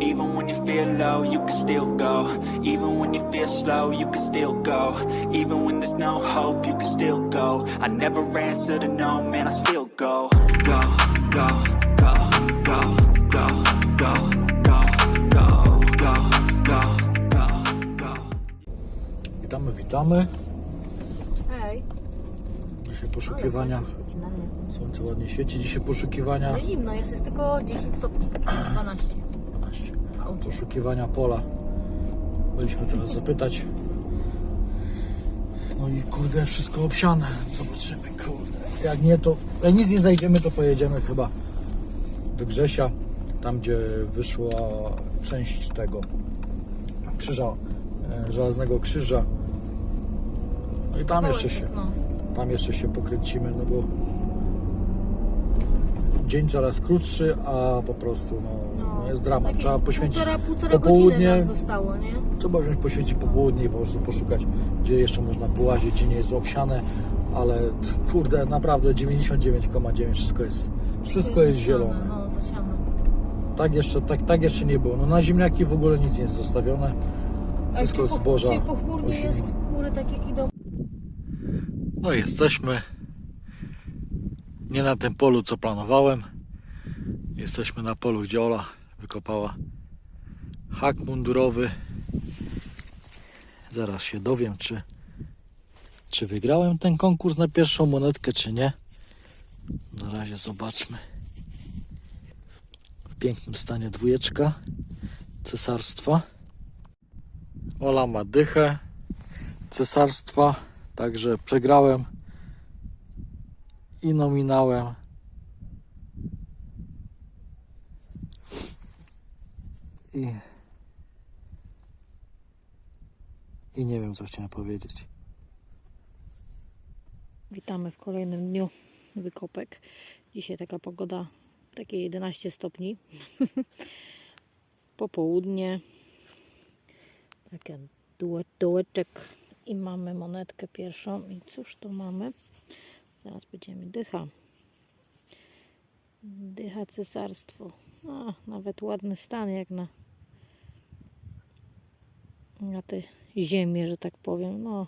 Even when you feel low, you can still go. Even when you feel slow, you can still go. Even when there's no hope, you can still go. I never answer to no, man, I still go. Go, go, go, go, go, go, go, go, go, go, go, go. Witamy, witamy. Hej. Dzisiaj poszukiwania. Słońce ładnie świeci. Dzisiaj poszukiwania. Ale zimno jest, jest tylko 10 stopni. 12. 12. w aucie. Poszukiwania pola. Byliśmy teraz zapytać. No i kurde, wszystko obsiane. Zobaczymy, kurde. Jak nie, to jak nic nie znajdziemy, to pojedziemy chyba do Grzesia, tam gdzie wyszła część tego krzyża, e, żelaznego krzyża. No i tam jeszcze się, tam jeszcze się pokręcimy, no bo dzień coraz krótszy, a po prostu no, no jest dramat. Trzeba poświęcić Półtora, półtora popołudnie, zostało, nie? trzeba wziąć poświęcić popołudnie i po prostu poszukać, gdzie jeszcze można połazić, gdzie nie jest obsiane, ale kurde, naprawdę 99,9 wszystko jest, wszystko jest zasiane, zielone. No, zasiane. Tak jeszcze, tak, tak jeszcze nie było. No na ziemniaki w ogóle nic nie jest zostawione. Wszystko po- zboża. Dzisiaj pochmurnie jest, chmury takie idą. No jesteśmy. Nie na tym polu, co planowałem. Jesteśmy na polu, gdzie Ola wykopała hak mundurowy. Zaraz się dowiem, czy, czy wygrałem ten konkurs na pierwszą monetkę, czy nie. Na razie zobaczmy. W pięknym stanie dwójeczka cesarstwa. Ola ma dychę cesarstwa, także przegrałem i nominałem. I, I nie wiem, co chciałem powiedzieć. Witamy w kolejnym dniu wykopek. Dzisiaj taka pogoda, takie 11 stopni. Popołudnie. Taki dołeczek. I mamy monetkę pierwszą. I cóż to mamy? Zaraz będziemy dycha. Dycha cesarstwo. A, nawet ładny stan jak na na te ziemię, że tak powiem. No,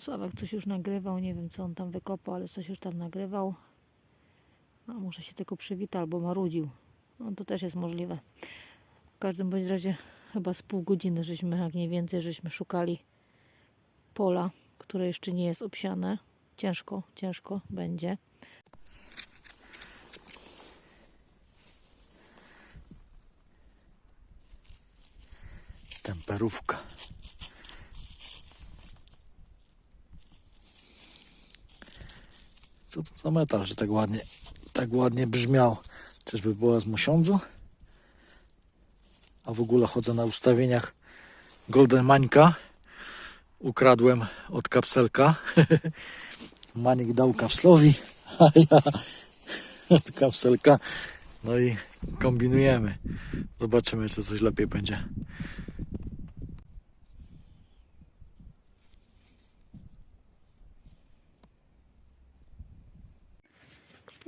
Sławek coś już nagrywał, nie wiem co on tam wykopał, ale coś już tam nagrywał. A może się tylko przywita albo marudził. No to też jest możliwe. W każdym bądź razie chyba z pół godziny żeśmy, jak nie więcej, żeśmy szukali pola, które jeszcze nie jest obsiane. Ciężko, ciężko będzie. Temperówka. Co to za metal, że tak ładnie, tak ładnie brzmiał? Czyżby była z mosiądzu? A w ogóle chodzę na ustawieniach Golden Mańka. Ukradłem od kapselka. Manik dał kapslowi, a ja od kapselka. No i kombinujemy. Zobaczymy, czy coś lepiej będzie.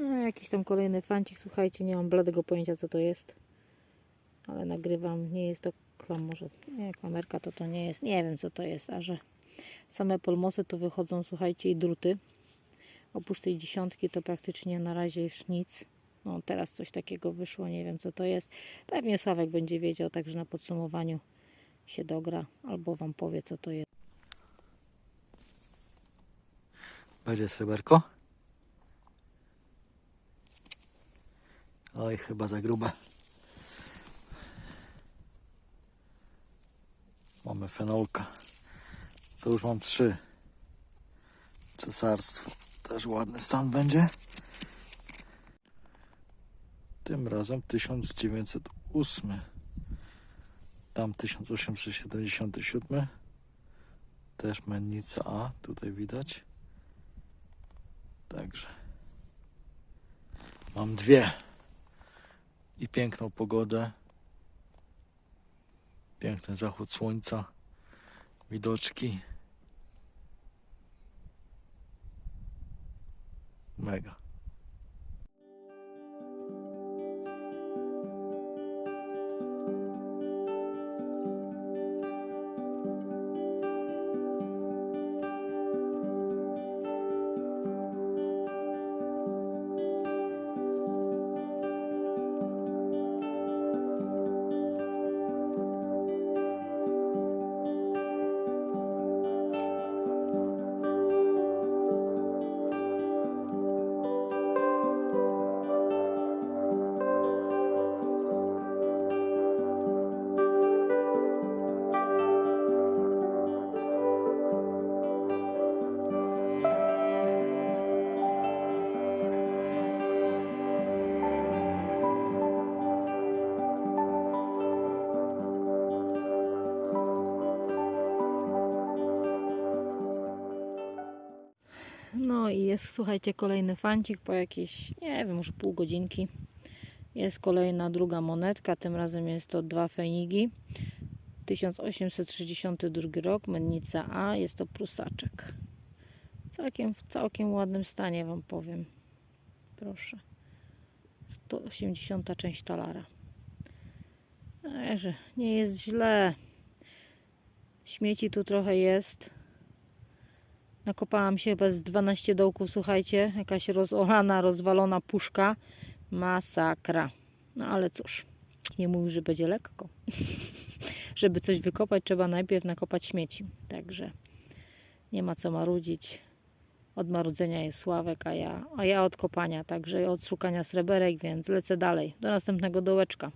No, jakiś tam kolejny fancik, słuchajcie, nie mam bladego pojęcia co to jest. Ale nagrywam, nie jest to klam, może nie, klamerka to to nie jest, nie wiem co to jest, a że same polmosy to wychodzą, słuchajcie, i druty. Oprócz tej dziesiątki to praktycznie na razie już nic. No teraz coś takiego wyszło, nie wiem co to jest. Pewnie Sławek będzie wiedział, także na podsumowaniu się dogra, albo Wam powie co to jest. Będzie sreberko? Oj, chyba za grube. Mamy fenolka. To już mam trzy. Cesarstwo. Też ładny stan będzie. Tym razem 1908. Tam 1877. Też mennica A, tutaj widać. Także mam dwie i piękną pogodę. Piękny zachód słońca, widoczki. Mega. Jest, słuchajcie, kolejny fancik po jakieś, nie wiem, może pół godzinki. Jest kolejna druga monetka, tym razem jest to dwa fenigi. 1862 rok, mennica A, jest to prusaczek. Całkiem, w całkiem ładnym stanie Wam powiem. Proszę. 180 część talara. Także nie jest źle. Śmieci tu trochę jest. Nakopałam się chyba z 12 dołków, słuchajcie. Jakaś rozolana, rozwalona puszka. Masakra. No ale cóż, nie mówi, że będzie lekko. Żeby coś wykopać, trzeba najpierw nakopać śmieci. Także nie ma co marudzić. Od marudzenia jest Sławek, a ja, a ja od kopania, także od szukania sreberek, więc lecę dalej. Do następnego dołeczka.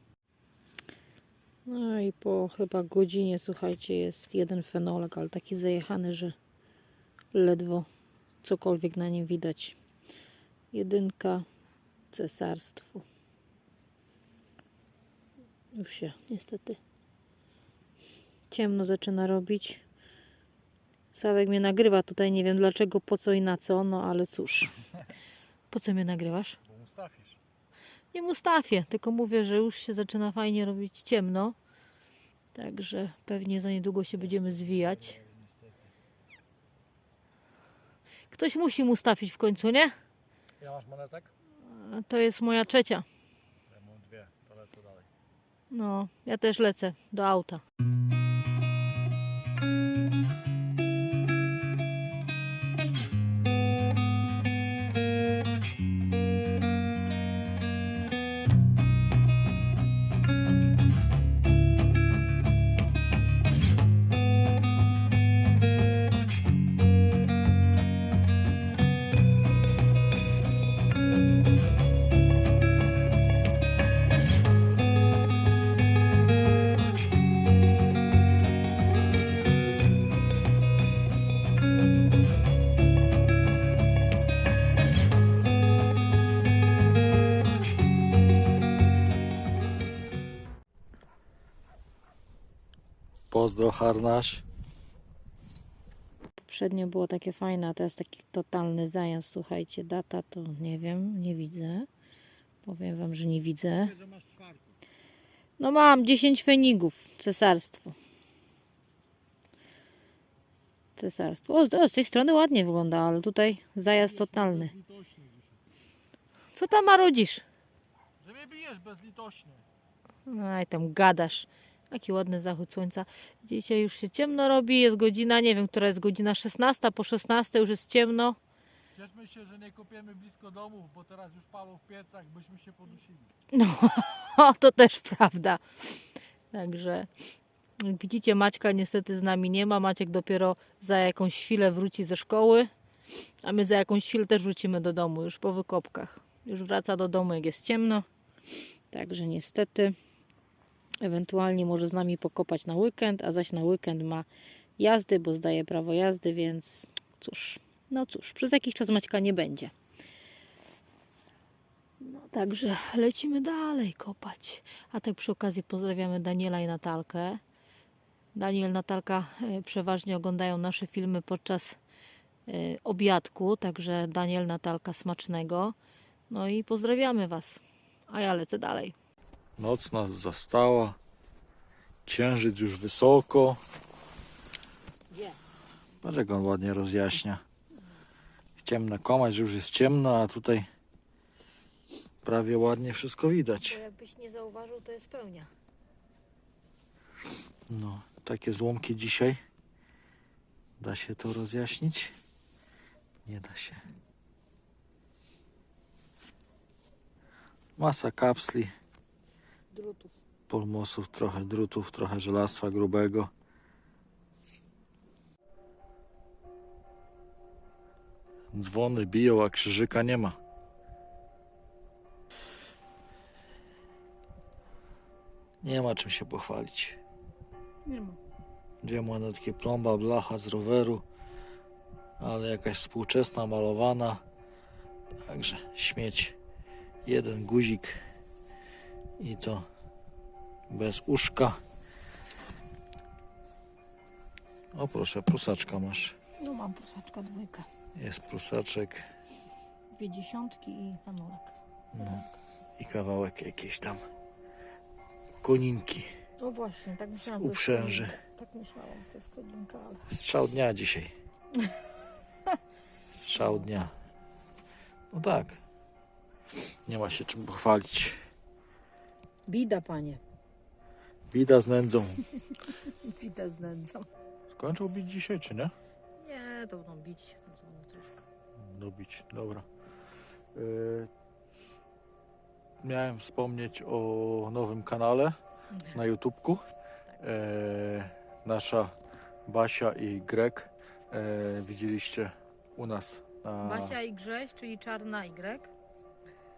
No i po chyba godzinie, słuchajcie, jest jeden fenolek, ale taki zajechany, że ledwo cokolwiek na nim widać. Jedynka cesarstwo. Już się niestety ciemno zaczyna robić. Sławek mnie nagrywa tutaj, nie wiem dlaczego, po co i na co, no ale cóż. Po co mnie nagrywasz? Bo Mustafisz. Nie Mustafię, tylko mówię, że już się zaczyna fajnie robić ciemno. Także pewnie za niedługo się będziemy zwijać. Ktoś musi Mustafić w końcu, nie? Ja masz monetek? To jest moja trzecia. Ja mam dwie, to lecę dalej. No, ja też lecę do auta. Pozdro harnaś. Poprzednio było takie fajne, a teraz taki totalny zajazd. Słuchajcie, data to nie wiem, nie widzę. Powiem wam, że nie widzę. No mam 10 fenigów, cesarstwo. Cesarstwo. O, z- tej strony ładnie wygląda, ale tutaj zajazd totalny. Co tam marudzisz? Że mnie bijesz bezlitośnie. Aj, tam gadasz. Jaki ładny zachód słońca. Dzisiaj już się ciemno robi, jest godzina, nie wiem, która jest godzina 16, po 16 już jest ciemno. Cieszmy się, że nie kopiemy blisko domów, bo teraz już palą w piecach, byśmy się podusili. No, to też prawda. Także jak widzicie, Maćka niestety z nami nie ma. Maciek dopiero za jakąś chwilę wróci ze szkoły, a my za jakąś chwilę też wrócimy do domu, już po wykopkach. Już wraca do domu, jak jest ciemno. Także niestety, ewentualnie może z nami pokopać na weekend, a zaś na weekend ma jazdy, bo zdaje prawo jazdy, więc cóż, no cóż, przez jakiś czas Maćka nie będzie. No także lecimy dalej kopać. A tak przy okazji pozdrawiamy Daniela i Natalkę. Daniel, Natalka e, przeważnie oglądają nasze filmy podczas e, obiadku, także Daniel, Natalka smacznego. No i pozdrawiamy Was. A ja lecę dalej. Noc nas zastała. Księżyc już wysoko. Patrz jak on ładnie rozjaśnia. Chciałem nakłamać, że już jest ciemno, a tutaj prawie ładnie wszystko widać. jakbyś nie zauważył, to jest pełnia. No, takie złomki dzisiaj. Da się to rozjaśnić? Nie da się. Masa kapsli. Polmosów, trochę drutów, trochę żelastwa grubego. Dzwony biją, a krzyżyka nie ma. Nie ma czym się pochwalić. Nie ma. Dwie monetki plomba, blacha z roweru, ale jakaś współczesna, malowana. Także śmieć. Jeden guzik i to bez uszka. O proszę, prusaczka masz. No mam prusaczka dwójkę. Jest prusaczek. Dwie dziesiątki i fanolek. I kawałek jakiejś tam koninki. No właśnie, tak myślałam. Z uprzęży. Tak myślałam, że to jest kodinka, ale... Strzał dnia dzisiaj. Strzał dnia. No tak. Nie ma się czym pochwalić. Bida, panie. Bida z nędzą. Bida z nędzą. Skończył bić dzisiaj, czy nie? Nie, to będą bić. Troszkę. Dobić, dobra. Yy, miałem wspomnieć o nowym kanale na YouTubku. Yy, nasza Basia i Greg yy, widzieliście u nas na... Basia i Grześ, czyli Czarna Y.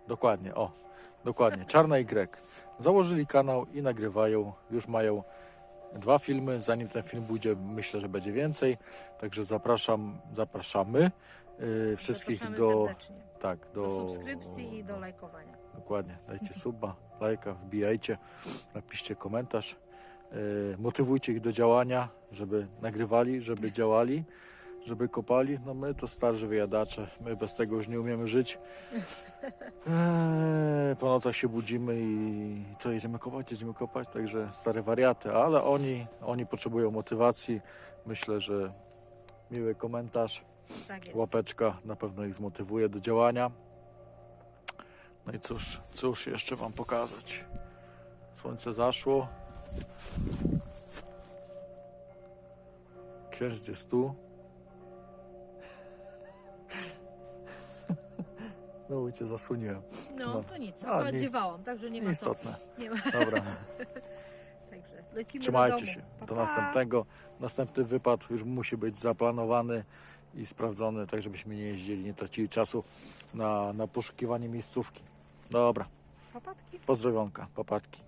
Dokładnie, o, dokładnie. Czarna Greg. Założyli kanał i nagrywają, już mają dwa filmy. Zanim ten film pójdzie, myślę, że będzie więcej. Także zapraszam, zapraszamy yy, wszystkich Zapraszamy do, serdecznie. tak, do, Do subskrypcji i do lajkowania. Dokładnie. Dajcie suba, lajka, wbijajcie, napiszcie komentarz. Yy, motywujcie ich do działania, żeby nagrywali, żeby działali, żeby kopali. No my to starzy wyjadacze, my bez tego już nie umiemy żyć. Eee, po nocach się budzimy i co, jedziemy kopać, jedziemy kopać, także stare wariaty, ale oni, oni potrzebują motywacji. Myślę, że miły komentarz, Tak łapeczka na pewno ich zmotywuje do działania. No i cóż, cóż jeszcze Wam pokazać? Słońce zaszło. Księżyc jest tu. Znowu Cię zasłoniłem. No, No. to nic. A, Akurat nie jest- ziewałam, także nie ma co. Nieistotne. Nie ma. Dobra, Także lecimy do trzymajcie domu. się. Pa, Do pa. następnego. Następny wypad już musi być zaplanowany i sprawdzony, tak żebyśmy nie jeździli, nie tracili czasu na, na poszukiwanie miejscówki. Dobra, Papatki. pozdrowionka, papatki.